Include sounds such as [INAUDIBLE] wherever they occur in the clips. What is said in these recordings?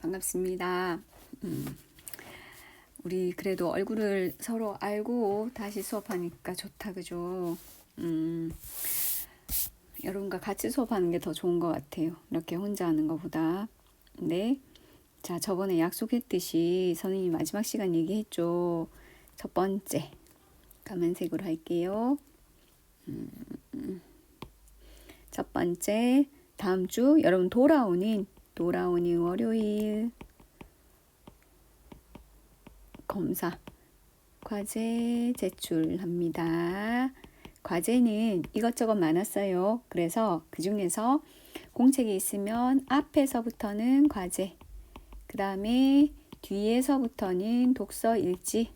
반갑습니다. 음, 우리 그래도 얼굴을 서로 알고 다시 수업하니까 좋다, 그죠? 음, 여러분과 같이 수업하는 게 더 좋은 것 같아요. 이렇게 혼자 하는 것보다. 네. 자, 저번에 약속했듯이 선생님이 마지막 시간 얘기했죠. 첫 번째. 까만색으로 할게요. 음, 첫 번째. 다음 주 여러분 돌아오는 돌아오는 월요일 검사 과제 제출합니다. 과제는 이것저것 많았어요. 그래서 그 중에서 공책이 있으면 앞에서부터는 과제, 그 다음에 뒤에서부터는 독서 일지,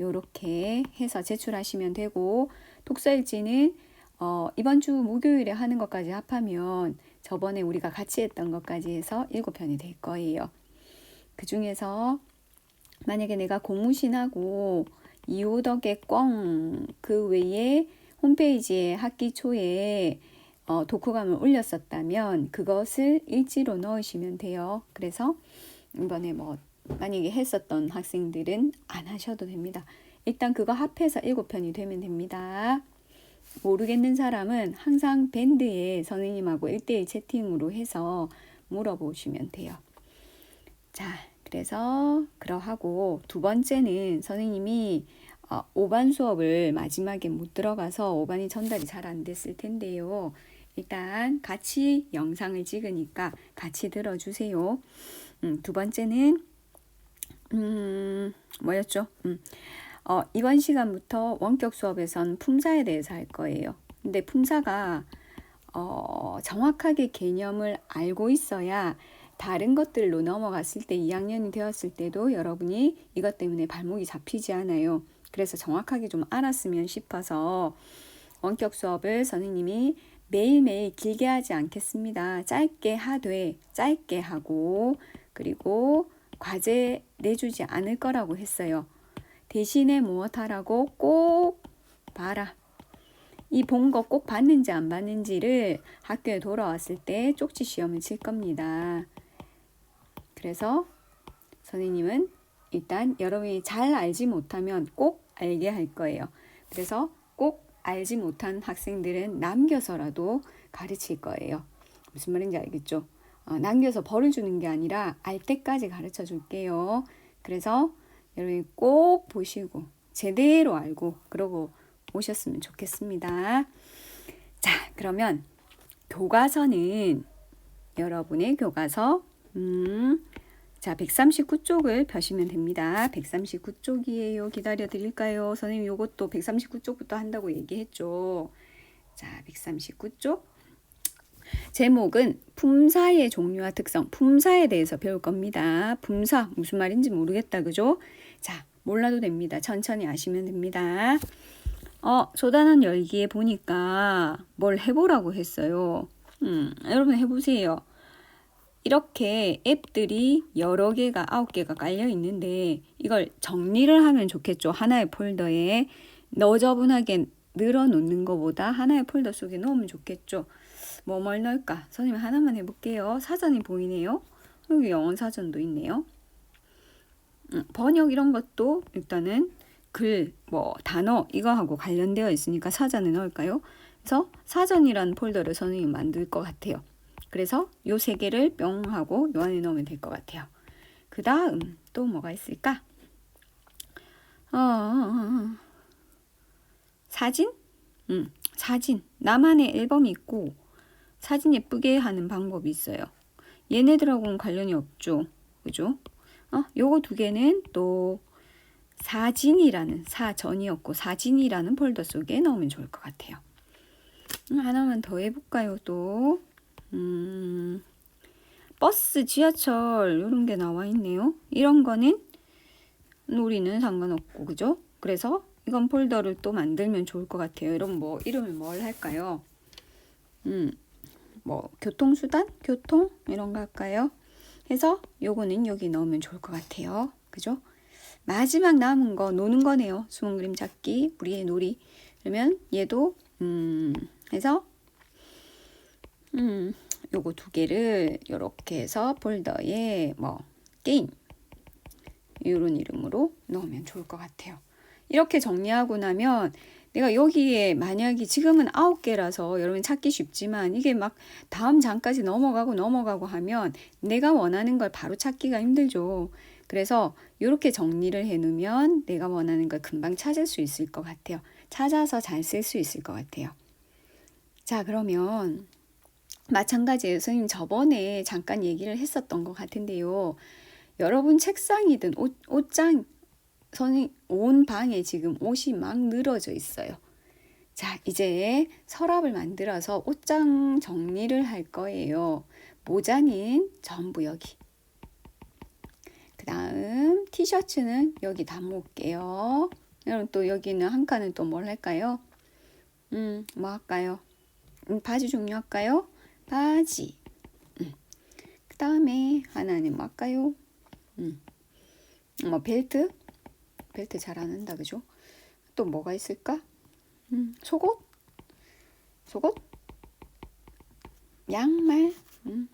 요렇게 해서 제출하시면 되고, 독서 일지는 어, 이번 주 목요일에 하는 것까지 합하면 저번에 우리가 같이 했던 것까지 해서 일곱 편이 될 거예요. 그 중에서 만약에 내가 고무신하고 이호덕의 꽝 그 외에 홈페이지에 학기 초에 어, 독후감을 올렸었다면 그것을 일지로 넣으시면 돼요. 그래서 이번에 뭐 만약에 했었던 학생들은 안 하셔도 됩니다. 일단 그거 합해서 일곱 편이 되면 됩니다. 모르겠는 사람은 항상 밴드에 선생님하고 1대1 채팅으로 해서 물어보시면 돼요. 자, 그래서 그러하고 두 번째는 선생님이 어, 5반 수업을 마지막에 못 들어가서 5반이 전달이 잘 안 됐을 텐데요. 일단 같이 영상을 찍으니까 같이 들어주세요. 음, 두 번째는 음, 뭐였죠? 음, 어, 이번 시간부터 원격 수업에선 품사에 대해서 할 거예요. 근데 품사가 어, 정확하게 개념을 알고 있어야 다른 것들로 넘어갔을 때 2학년이 되었을 때도 여러분이 이것 때문에 발목이 잡히지 않아요. 그래서 정확하게 좀 알았으면 싶어서 원격 수업을 선생님이 매일매일 길게 하지 않겠습니다. 짧게 하되 짧게 하고 그리고 과제 내주지 않을 거라고 했어요. 대신에 무엇하라고 꼭 봐라. 이 본 거 꼭 봤는지 안 봤는지를 학교에 돌아왔을 때 쪽지 시험을 칠 겁니다. 그래서 선생님은 일단 여러분이 잘 알지 못하면 꼭 알게 할 거예요. 그래서 꼭 알지 못한 학생들은 남겨서라도 가르칠 거예요. 무슨 말인지 알겠죠? 어, 남겨서 벌을 주는 게 아니라 알 때까지 가르쳐 줄게요. 그래서 여러분이 꼭 보시고 제대로 알고 그러고 오셨으면 좋겠습니다. 자, 그러면 교과서는 여러분의 교과서 음, 자, 139쪽을 펴시면 됩니다. 139쪽이에요. 기다려 드릴까요? 선생님 요것도 139쪽부터 한다고 얘기했죠. 자, 139쪽. 제목은 품사의 종류와 특성, 품사에 대해서 배울 겁니다. 품사 무슨 말인지 모르겠다. 그죠? 자, 몰라도 됩니다. 천천히 아시면 됩니다. 어, 소단원 열기에 보니까 뭘 해보라고 했어요. 음, 여러분 해보세요. 이렇게 앱들이 여러 개가 아홉 개가 깔려 있는데 이걸 정리를 하면 좋겠죠. 하나의 폴더에 너저분하게 늘어 놓는 것보다 하나의 폴더 속에 넣으면 좋겠죠. 뭐뭘 넣을까? 선생님 하나만 해볼게요. 사전이 보이네요. 여기 영어 사전도 있네요. 음, 번역 이런 것도 일단은 글, 뭐 단어 이거하고 관련되어 있으니까 사전에 넣을까요? 그래서 사전이란 폴더를 선생님 만들 것 같아요. 그래서 요 세 개를 뿅 하고 요 안에 넣으면 될 것 같아요. 그 다음 또 뭐가 있을까? 어, 어, 어, 사진? 음, 사진. 나만의 앨범이 있고 사진 예쁘게 하는 방법이 있어요. 얘네들하고는 관련이 없죠. 그죠? 어, 요거 두 개는 또 사진이라는 사전이었고 사진이라는 폴더 속에 넣으면 좋을 것 같아요. 음, 하나만 더 해볼까요? 또 음, 버스, 지하철 이런 게 나와 있네요. 이런 거는 우리는 상관없고 그죠? 그래서 이건 폴더를 또 만들면 좋을 것 같아요. 이런 뭐 이름을 뭘 할까요? 음, 뭐 교통수단, 교통 이런 거 할까요? 해서 요거는 여기 넣으면 좋을 것 같아요. 그죠? 마지막 남은 거 노는 거네요. 숨은 그림 찾기, 우리의 놀이. 그러면 얘도 음 해서 음 요거 두 개를 요렇게 해서 폴더에 뭐 게임 이런 이름으로 넣으면 좋을 것 같아요. 이렇게 정리하고 나면 내가 여기에 만약에 지금은 아홉 개라서 여러분 찾기 쉽지만 이게 막 다음 장까지 넘어가고 넘어가고 하면 내가 원하는 걸 바로 찾기가 힘들죠. 그래서 이렇게 정리를 해 놓으면 내가 원하는 걸 금방 찾을 수 있을 것 같아요. 찾아서 잘 쓸 수 있을 것 같아요. 자, 그러면 마찬가지예요. 선생님 저번에 잠깐 얘기를 했었던 것 같은데요. 여러분 책상이든 옷, 옷장 선생님 온 방에 지금 옷이 막 늘어져 있어요. 자, 이제 서랍을 만들어서 옷장 정리를 할 거예요. 모자는 전부 여기. 그 다음 티셔츠는 여기 담을게요. 여러분 또 여기는 한 칸은 또 뭘 할까요? 음, 뭐 할까요? 음, 바지 종류 할까요? 바지. 음. 그 다음에 하나는 뭐 할까요? 음. 뭐 벨트? 벨트 잘 안 한다 그죠? 또 뭐가 있을까? 음, 속옷? 속옷? 양말? 음.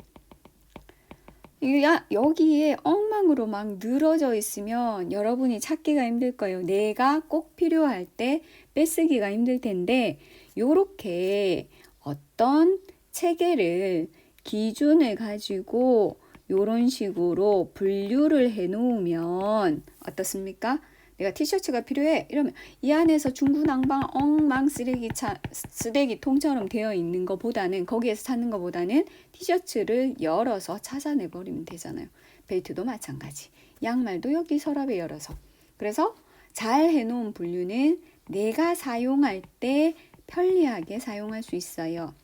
야, 여기에 엉망으로 막 늘어져 있으면 여러분이 찾기가 힘들 거예요. 내가 꼭 필요할 때 뺏쓰기가 힘들 텐데 요렇게 어떤 체계를 기준을 가지고 요런 식으로 분류를 해 놓으면 어떻습니까? 내가 티셔츠가 필요해 이러면 이 안에서 중구난방 엉망 쓰레기차 쓰레기통처럼 되어 있는 것보다는 거기에서 찾는 것보다는 티셔츠를 열어서 찾아내 버리면 되잖아요. 벨트도 마찬가지. 양말도 여기 서랍에 열어서. 그래서 잘 해놓은 분류는 내가 사용할 때 편리하게 사용할 수 있어요.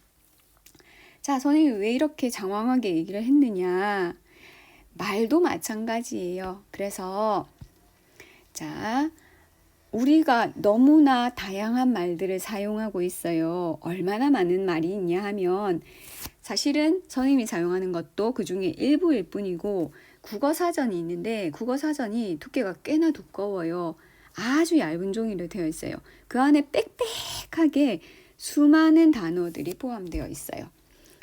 자, 선생님이 왜 이렇게 장황하게 얘기를 했느냐? 말도 마찬가지예요. 그래서 자, 우리가 너무나 다양한 말들을 사용하고 있어요. 얼마나 많은 말이 있냐 하면 사실은 선생님이 사용하는 것도 그 중에 일부일 뿐이고 국어 사전이 있는데 국어 사전이 두께가 꽤나 두꺼워요. 아주 얇은 종이로 되어 있어요. 그 안에 빽빽하게 수많은 단어들이 포함되어 있어요.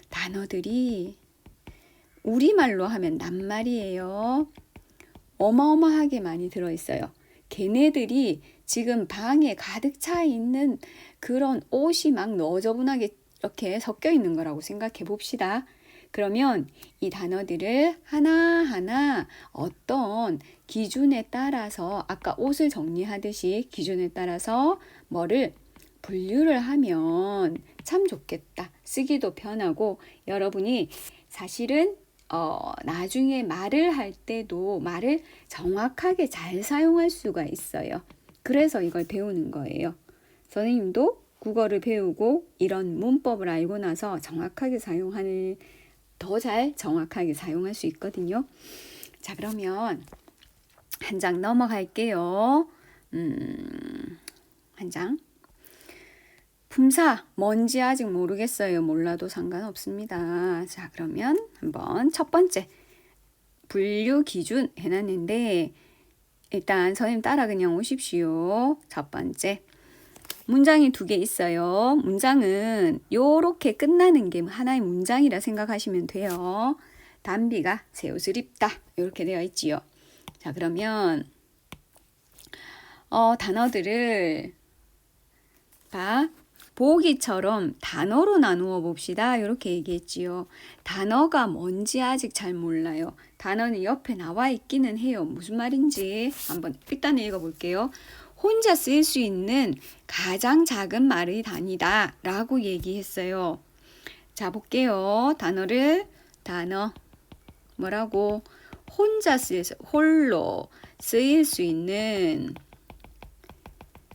단어들이 우리말로 하면 낱말이에요. 어마어마하게 많이 들어 있어요. 걔네들이 지금 방에 가득 차 있는 그런 옷이 막 너저분하게 이렇게 섞여 있는 거라고 생각해 봅시다. 그러면 이 단어들을 하나하나 어떤 기준에 따라서 아까 옷을 정리하듯이 기준에 따라서 뭐를 분류를 하면 참 좋겠다. 쓰기도 편하고 여러분이 사실은 어, 나중에 말을 할 때도 말을 정확하게 잘 사용할 수가 있어요. 그래서 이걸 배우는 거예요. 선생님도 국어를 배우고 이런 문법을 알고 나서 정확하게 사용하는 더 잘 정확하게 사용할 수 있거든요. 자, 그러면 한 장 넘어갈게요. 음, 한 장. 품사 뭔지 아직 모르겠어요. 몰라도 상관없습니다. 자, 그러면 한번 첫 번째 분류 기준 해놨는데 일단 선생님 따라 그냥 오십시오. 첫 번째 문장이 두 개 있어요. 문장은 요렇게 끝나는 게 하나의 문장이라 생각하시면 돼요. 담비가 새 옷을 입다. 이렇게 되어 있지요. 자, 그러면 어, 단어들을 봐. 보기처럼 단어로 나누어 봅시다. 이렇게 얘기했지요. 단어가 뭔지 아직 잘 몰라요. 단어는 옆에 나와 있기는 해요. 무슨 말인지 한번 일단 읽어 볼게요. 혼자 쓸 수 있는 가장 작은 말의 단위다 라고 얘기했어요. 자, 볼게요. 단어를, 단어, 뭐라고? 혼자 쓸, 홀로 쓰일 수 있는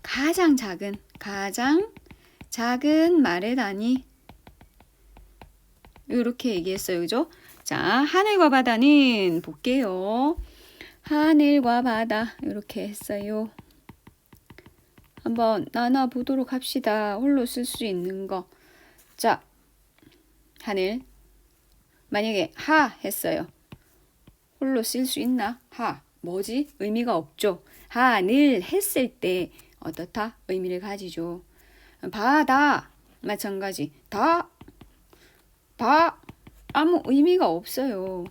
가장 작은, 가장 작은 말의 단위 이렇게 얘기했어요. 그죠? 자, 하늘과 바다는 볼게요. 하늘과 바다 이렇게 했어요. 한번 나눠 보도록 합시다. 홀로 쓸 수 있는 거. 자, 하늘. 만약에 하 했어요. 홀로 쓸 수 있나? 하. 뭐지? 의미가 없죠. 하늘 했을 때 어떻다? 의미를 가지죠. 바다 마찬가지 다, 다 아무 의미가 없어요.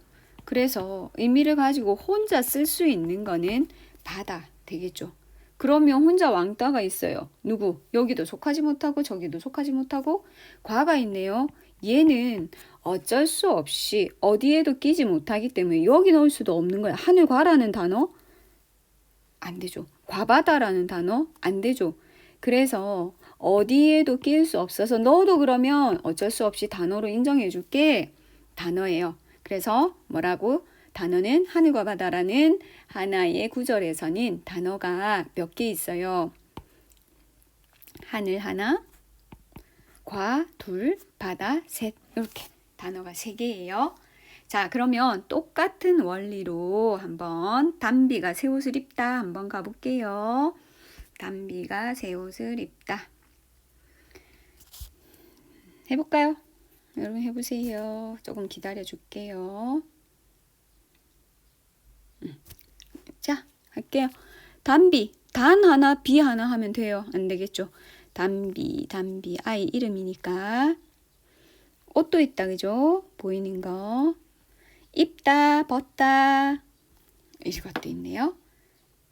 그래서 의미를 가지고 혼자 쓸 수 있는 거는 바다 되겠죠. 그러면 혼자 왕따가 있어요. 누구? 여기도 속하지 못하고 저기도 속하지 못하고 과가 있네요. 얘는 어쩔 수 없이 어디에도 끼지 못하기 때문에 여기 넣을 수도 없는 거야. 하늘과라는 단어 안 되죠. 과바다라는 단어 안 되죠. 그래서 어디에도 끼일 수 없어서 너도 그러면 어쩔 수 없이 단어로 인정해 줄게. 단어예요. 그래서 뭐라고? 단어는 하늘과 바다라는 하나의 구절에서는 단어가 몇 개 있어요. 하늘 하나, 과 둘, 바다 셋 이렇게 단어가 세 개예요. 자, 그러면 똑같은 원리로 한번 담비가 새 옷을 입다 한번 가볼게요. 담비가 새 옷을 입다. 해볼까요? 여러분 해보세요. 조금 기다려 줄게요. 음. 자, 할게요. 담비, 단 하나, 비 하나 하면 돼요. 안 되겠죠? 담비, 담비, 아이 이름이니까. 옷도 있다, 그죠? 보이는 거. 입다, 벗다. 이것도 있네요.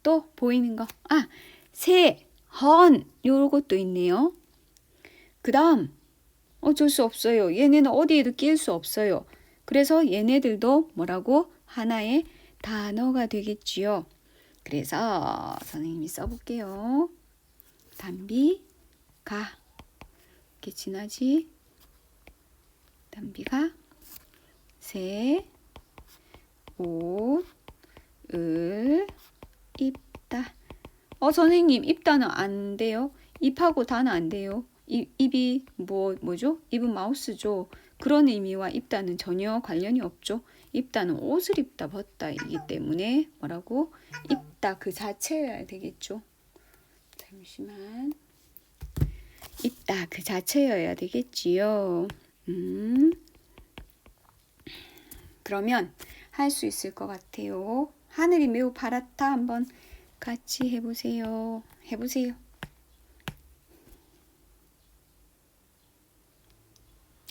또 보이는 거. 아, 새, 헌, 요것도 있네요. 그 다음, 어쩔 수 없어요. 얘네는 어디에도 끼일 수 없어요. 그래서 얘네들도 뭐라고? 하나의 단어가 되겠지요. 그래서 선생님이 써볼게요. 담비, 가. 이렇게 지나지. 담비가 새, 옷, 을, 입다. 어, 선생님, 입다는 안 돼요. 입하고 다는 안 돼요. 입, 입이 뭐, 뭐죠? 입은 마우스죠. 그런 의미와 입다는 전혀 관련이 없죠. 입다는 옷을 입다, 벗다이기 때문에 뭐라고? 입다 그 자체여야 되겠죠. 잠시만. 입다 그 자체여야 되겠지요. 음. 그러면 할 수 있을 것 같아요. 하늘이 매우 파랗다. 한번 같이 해보세요. 해보세요.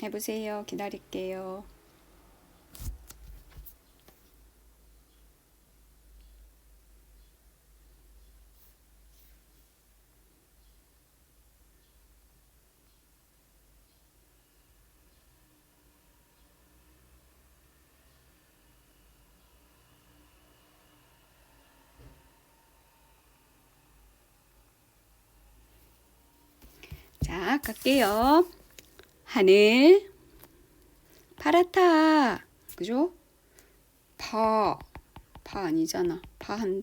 해보세요. 기다릴게요. 자, 갈게요. 하늘, 파랗다. 그죠? 파, 파 아니잖아. 파 한,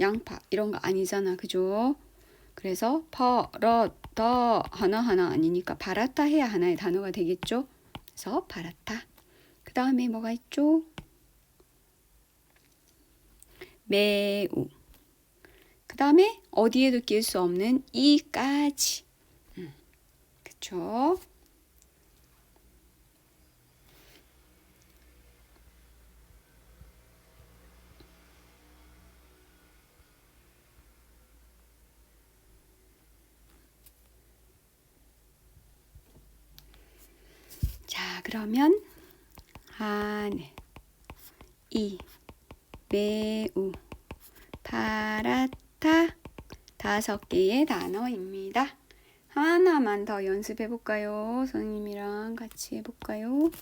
양파 이런 거 아니잖아. 그죠? 그래서 파랗다 하나하나 아니니까 파랗다 해야 하나의 단어가 되겠죠? 그래서 파랗다. 그 다음에 뭐가 있죠? 매우. 그 다음에 어디에도 낄 수 없는 이까지. 음, 그쵸? 자, 그러면 하늘, 이, 매우, 파랗다 다섯 개의 단어입니다. 하나만 더 연습해 볼까요? 선생님이랑 같이 해 볼까요?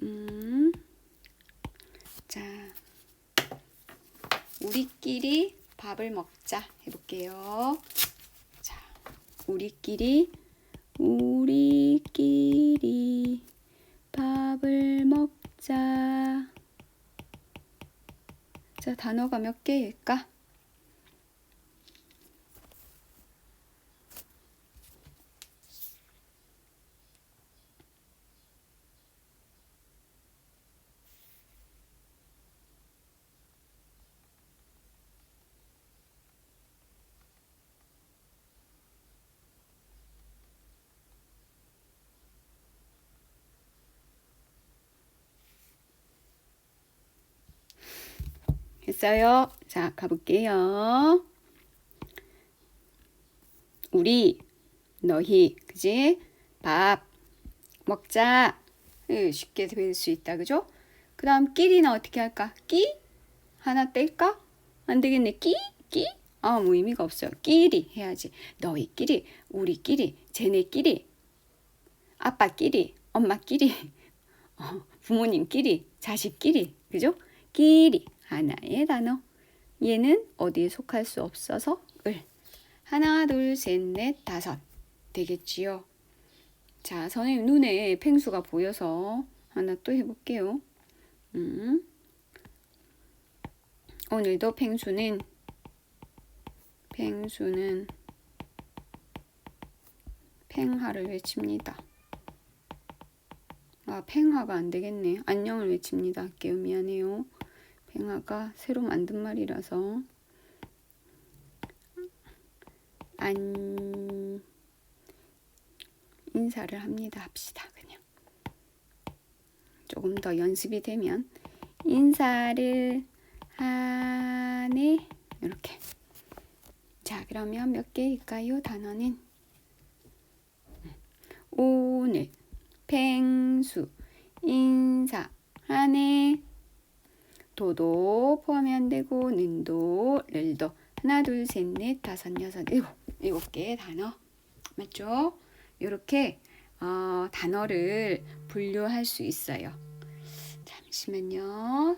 음, 자, 우리끼리 밥을 먹자 해 볼게요. 자, 우리끼리 우리끼리 밥을 먹자. 자, 단어가 몇 개일까? 했어요. 자, 가볼게요. 우리, 너희, 그지? 밥, 먹자. 으, 쉽게 될 수 있다, 그죠? 그그 다음 끼리는 어떻게 할까? 끼? 하나 뗄까? 안 되겠네. 끼? 끼? 아무 의미가 없어요. 끼리 해야지. 너희끼리, 우리끼리, 쟤네끼리, 아빠끼리, 엄마끼리, [LAUGHS] 어, 부모님끼리, 자식끼리, 그죠? 끼리 하나의 단어. 얘는 어디에 속할 수 없어서 을. 하나, 둘, 셋, 넷, 다섯 되겠지요. 자, 선생님 눈에 펭수가 보여서 하나 또 해볼게요. 음. 오늘도 펭수는 펭수는 팽하를 외칩니다. 아, 팽하가 안 되겠네. 안녕을 외칩니다. 할게요. 미안해요. 팽하가 새로 만든 말이라서. 안 인사를 합니다. 합시다. 그냥. 조금 더 연습이 되면 인사를 하네. 이렇게. 자 그러면 몇 개일까요? 단어는? 오늘 펭수 인사 하네 도도 포함이 안 되고 는도 를도 하나 둘 셋 넷 다섯 여섯 일곱 일곱 개의 단어 맞죠? 이렇게 어, 단어를 분류할 수 있어요. 잠시만요.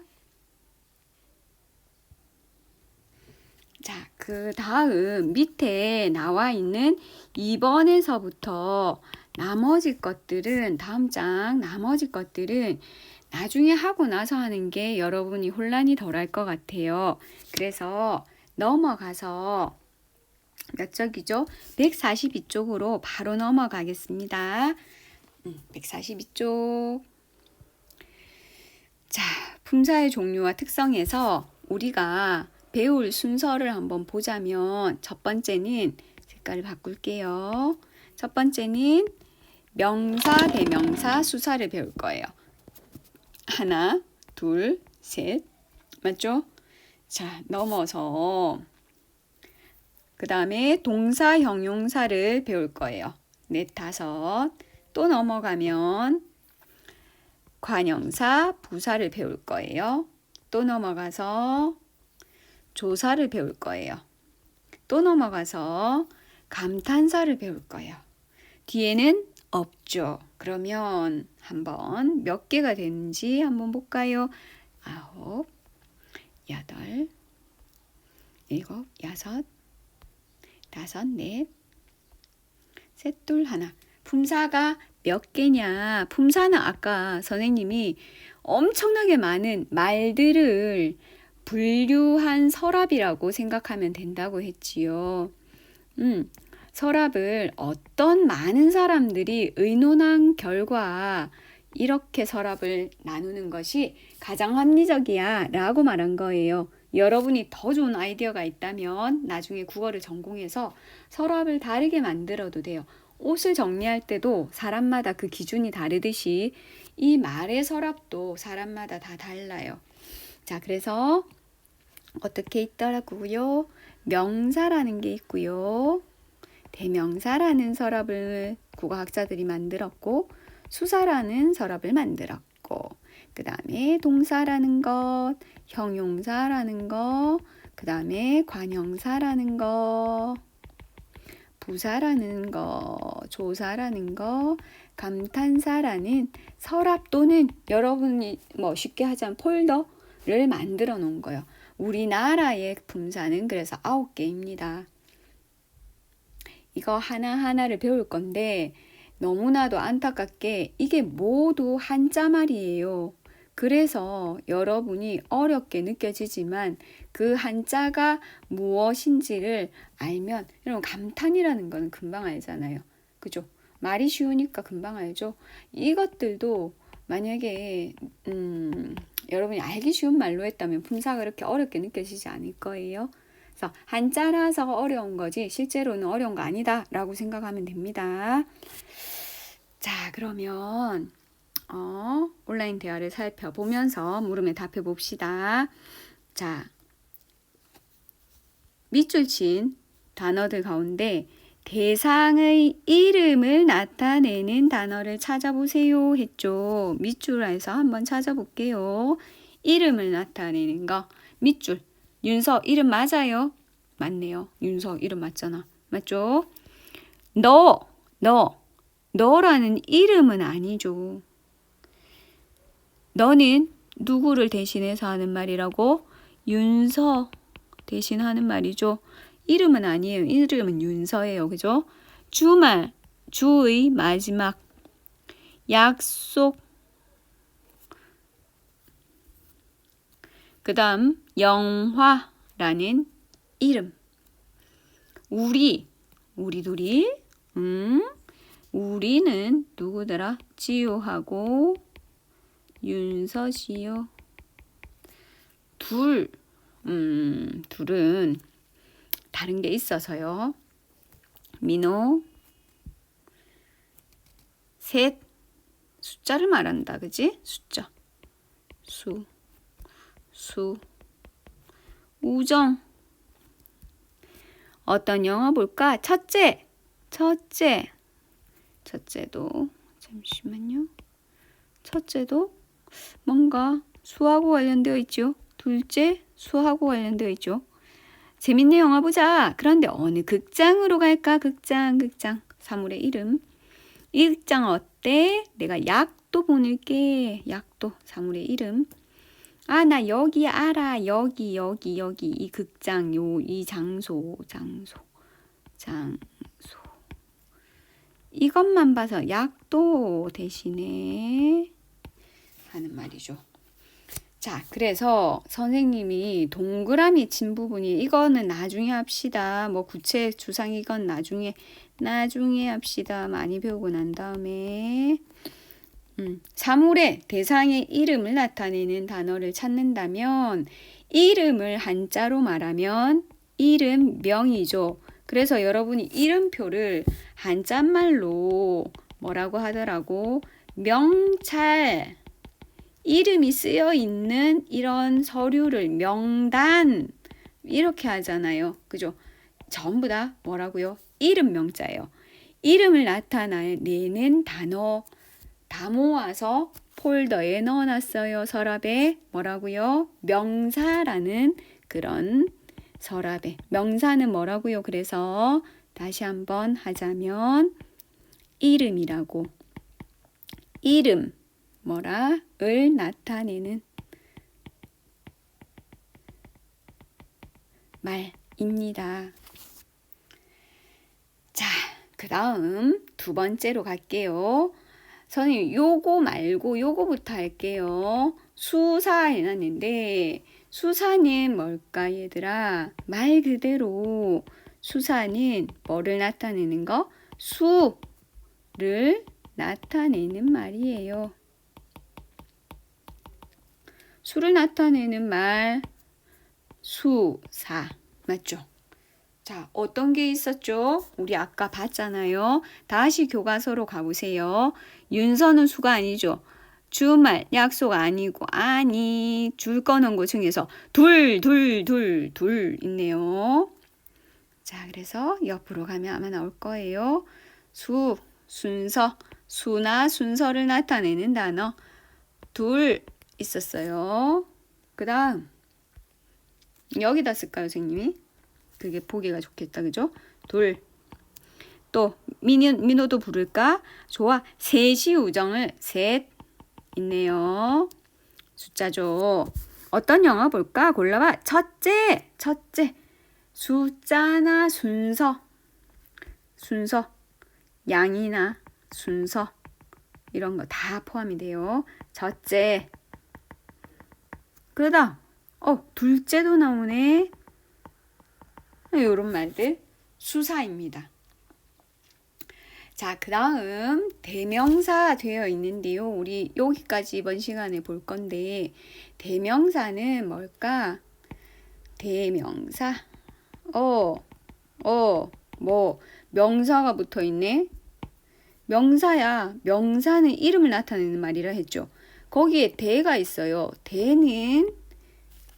자, 그 다음 밑에 나와 있는 2번에서부터 나머지 것들은 다음 장 나머지 것들은 나중에 하고 나서 하는 게 여러분이 혼란이 덜할 것 같아요. 그래서 넘어가서 몇 쪽이죠? 142쪽으로 바로 넘어가겠습니다. 142쪽. 자, 품사의 종류와 특성에서 우리가 배울 순서를 한번 보자면 첫 번째는 색깔을 바꿀게요. 첫 번째는 명사, 대명사, 수사를 배울 거예요. 하나, 둘, 셋. 맞죠? 자, 넘어서 그 다음에 동사, 형용사를 배울 거예요. 넷, 다섯. 또 넘어가면 관형사, 부사를 배울 거예요. 또 넘어가서 조사를 배울 거예요. 또 넘어가서 감탄사를 배울 거예요. 뒤에는 없죠. 그러면 한번 몇 개가 되는지 한번 볼까요? 아홉, 여덟, 일곱, 여섯, 다섯, 넷, 셋, 둘, 하나. 품사가 몇 개냐? 품사는 아까 선생님이 엄청나게 많은 말들을 분류한 서랍이라고 생각하면 된다고 했지요. 음, 서랍을 어떤 많은 사람들이 의논한 결과 이렇게 서랍을 나누는 것이 가장 합리적이야 라고 말한 거예요. 여러분이 더 좋은 아이디어가 있다면 나중에 국어를 전공해서 서랍을 다르게 만들어도 돼요. 옷을 정리할 때도 사람마다 그 기준이 다르듯이 이 말의 서랍도 사람마다 다 달라요. 자, 그래서 어떻게 있더라고요? 명사라는 게 있고요. 대명사라는 서랍을 국어학자들이 만들었고 수사라는 서랍을 만들었고 그 다음에 동사라는 것, 형용사라는 거, 그 다음에 관형사라는 거, 부사라는 거, 조사라는 거, 감탄사라는 서랍 또는 여러분이 뭐 쉽게 하자면 폴더를 만들어 놓은 거예요. 우리나라의 품사는 그래서 아홉 개입니다. 이거 하나하나를 배울 건데 너무나도 안타깝게 이게 모두 한자 말이에요. 그래서 여러분이 어렵게 느껴지지만 그 한자가 무엇인지를 알면 여러분 감탄이라는 거는 금방 알잖아요. 그죠? 말이 쉬우니까 금방 알죠. 이것들도 만약에 음, 여러분이 알기 쉬운 말로 했다면 품사가 그렇게 어렵게 느껴지지 않을 거예요. 그래서 한자라서 어려운 거지 실제로는 어려운 거 아니다 라고 생각하면 됩니다. 자, 그러면 어, 온라인 대화를 살펴보면서 물음에 답해 봅시다. 자, 밑줄 친 단어들 가운데 대상의 이름을 나타내는 단어를 찾아보세요 했죠. 밑줄에서 한번 찾아볼게요. 이름을 나타내는 거. 밑줄. 윤서 이름 맞아요? 맞네요. 윤서 이름 맞잖아. 맞죠? 너, 너, 너라는 이름은 아니죠. 너는 누구를 대신해서 하는 말이라고? 윤서 대신 하는 말이죠. 이름은 아니에요. 이름은 윤서예요. 그죠? 주말, 주의 마지막, 약속, 그 다음 영화라는 이름, 우리, 우리 둘이, 음, 우리는 누구더라? 지효하고 윤서지요. 둘, 음, 둘은 다른 게 있어서요. 민호, 셋, 숫자를 말한다, 그지? 숫자. 수, 수, 우정. 어떤 영화 볼까? 첫째, 첫째. 첫째도, 잠시만요. 첫째도 뭔가 수하고 관련되어 있죠. 둘째, 수하고 관련되어 있죠. 재밌는 영화 보자. 그런데 어느 극장으로 갈까? 극장, 극장. 사물의 이름. 이 극장 어때? 내가 약도 보낼게. 약도. 사물의 이름. 아, 나 여기 알아. 여기, 여기, 여기. 이 극장, 요, 이 장소, 장소, 장소. 이것만 봐서 약도 대신에 하는 말이죠. 자, 그래서 선생님이 동그라미 친 부분이 이거는 나중에 합시다. 뭐 구체 주상 이건 나중에 나중에 합시다. 많이 배우고 난 다음에 음, 사물의 대상의 이름을 나타내는 단어를 찾는다면 이름을 한자로 말하면 이름 명이죠. 그래서 여러분이 이름표를 한자말로 뭐라고 하더라고? 명찰 이름이 쓰여 있는 이런 서류를 명단 이렇게 하잖아요. 그죠? 전부 다 뭐라고요? 이름 명자예요. 이름을 나타내는 단어 다 모아서 폴더에 넣어놨어요. 서랍에 뭐라고요? 명사라는 그런 서랍에 명사는 뭐라고요? 그래서 다시 한번 하자면 이름이라고 이름 뭐라 을 나타내는 말입니다. 자, 그 다음 두 번째로 갈게요. 선생님, 요거 말고 요거부터 할게요. 수사 해놨는데, 수사는 뭘까, 얘들아? 말 그대로 수사는 뭐를 나타내는 거? 수를 나타내는 말이에요. 수를 나타내는 말 수사 맞죠? 자, 어떤 게 있었죠? 우리 아까 봤잖아요. 다시 교과서로 가보세요. 윤서는 수가 아니죠. 주말 약속 아니고 아니 줄 거는 것 중에서 둘 둘 둘 둘 있네요. 자, 그래서 옆으로 가면 아마 나올 거예요. 수 순서 수나 순서를 나타내는 단어 둘 있었어요. 그 다음 여기다 쓸까요, 선생님이? 그게 보기가 좋겠다, 그죠? 둘. 또 민호, 민호도 부를까? 좋아. 셋이 우정을 셋 있네요. 숫자죠. 어떤 영화 볼까? 골라봐. 첫째, 첫째. 숫자나 순서. 순서. 양이나 순서. 이런 거 다 포함이 돼요. 첫째. 그다 어, 둘째도 나오네. 이런 말들 수사입니다. 자, 그 다음 대명사 되어 있는데요. 우리 여기까지 이번 시간에 볼 건데 대명사는 뭘까? 대명사. 어, 어, 뭐 명사가 붙어 있네. 명사야. 명사는 이름을 나타내는 말이라 했죠. 거기에 대가 있어요. 대는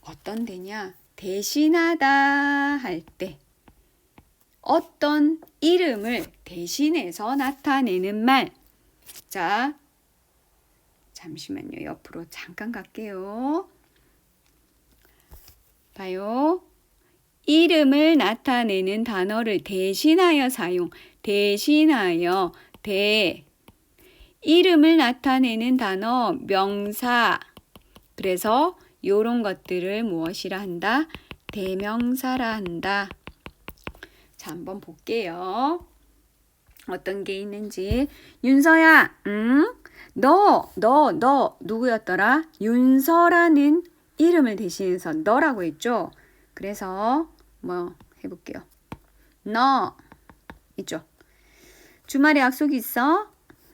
어떤 대냐? 대신하다 할 때. 어떤 이름을 대신해서 나타내는 말. 자, 잠시만요. 옆으로 잠깐 갈게요. 봐요. 이름을 나타내는 단어를 대신하여 사용. 대신하여 대 이름을 나타내는 단어 명사. 그래서 요런 것들을 무엇이라 한다? 대명사라 한다. 자, 한번 볼게요. 어떤 게 있는지. 윤서야, 응? 너, 너, 너 누구였더라? 윤서라는 이름을 대신해서 너라고 했죠? 그래서 뭐 해볼게요. 너 있죠? 주말에 약속 있어?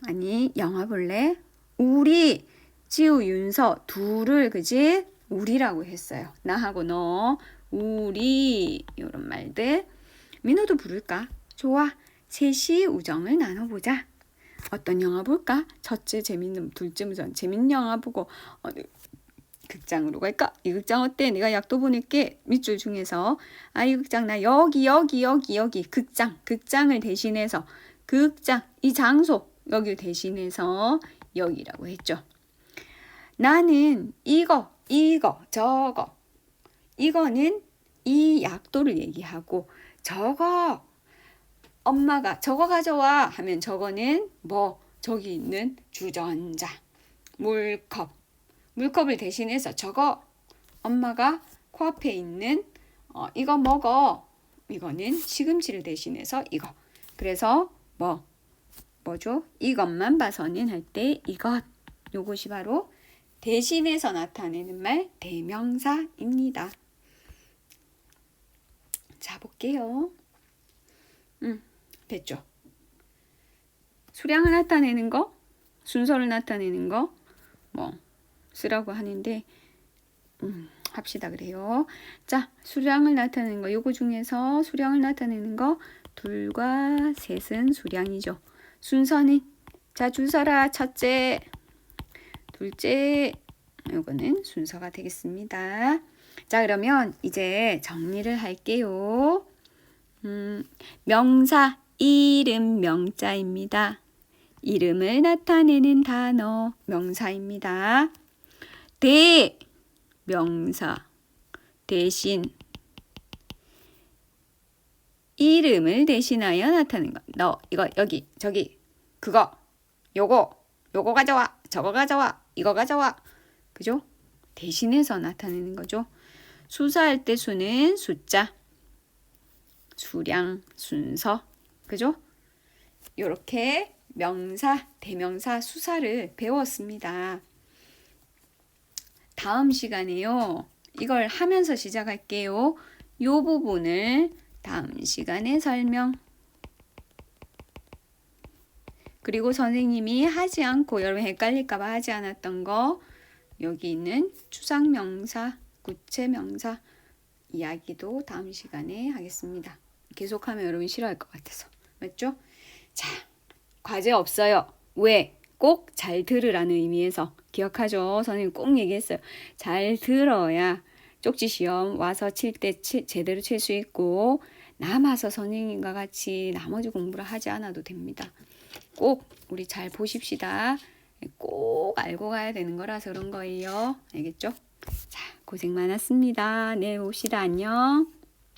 아니, 영화 볼래? 우리 지우, 윤서 둘을 그지? 우리라고 했어요. 나하고 너, 우리 이런 말들. 민호도 부를까? 좋아. 셋이 우정을 나눠보자. 어떤 영화 볼까? 첫째 재밌는, 둘째 무전 재밌는 영화 보고 어느 극장으로 갈까? 이 극장 어때? 내가 약도 보낼게. 밑줄 중에서 아 이 극장 나 여기 여기 여기 여기 극장 극장을 대신해서 극장 이 장소 여기를 대신해서 여기라고 했죠. 나는 이거 이거 저거. 이거는 이 약도를 얘기하고 저거. 엄마가 저거 가져와 하면 저거는 뭐 저기 있는 주전자 물컵. 물컵을 대신해서 저거. 엄마가 코앞에 있는 어, 이거 먹어. 이거는 시금치를 대신해서 이거. 그래서 뭐 뭐죠? 이것만 봐서는 할 때 이것. 요것이 바로 대신해서 나타내는 말 대명사입니다. 자 볼게요. 음 됐죠. 수량을 나타내는 거, 순서를 나타내는 거, 뭐 쓰라고 하는데 음, 합시다 그래요. 자, 수량을 나타내는 거 요거 중에서 수량을 나타내는 거 둘과 셋은 수량이죠. 순서는 자, 줄 서라. 첫째, 둘째 요거는 순서가 되겠습니다. 자, 그러면 이제 정리를 할게요. 음, 명사 이름 명자입니다. 이름을 나타내는 단어 명사입니다. 대 명사 대신 이름을 대신하여 나타내는 것. 너 이거 여기 저기 그거 요거 요거 가져와 저거 가져와 이거 가져와 그죠? 대신해서 나타내는 거죠. 수사할 때 수는 숫자 수량 순서 그죠? 요렇게 명사 대명사 수사를 배웠습니다. 다음 시간에요. 이걸 하면서 시작할게요. 요 부분을 다음 시간에 설명. 그리고 선생님이 하지 않고 여러분 헷갈릴까봐 하지 않았던 거 여기 있는 추상명사, 구체명사 이야기도 다음 시간에 하겠습니다. 계속하면 여러분 싫어할 것 같아서 맞죠? 자, 과제 없어요. 왜? 꼭 잘 들으라는 의미에서 기억하죠? 선생님 꼭 얘기했어요. 잘 들어야 쪽지 시험 와서 칠 때 제대로 칠 수 있고 남아서 선생님과 같이 나머지 공부를 하지 않아도 됩니다. 꼭 우리 잘 보십시다. 꼭 알고 가야 되는 거라서 그런 거예요. 알겠죠? 자, 고생 많았습니다. 내일 봅시다. 안녕.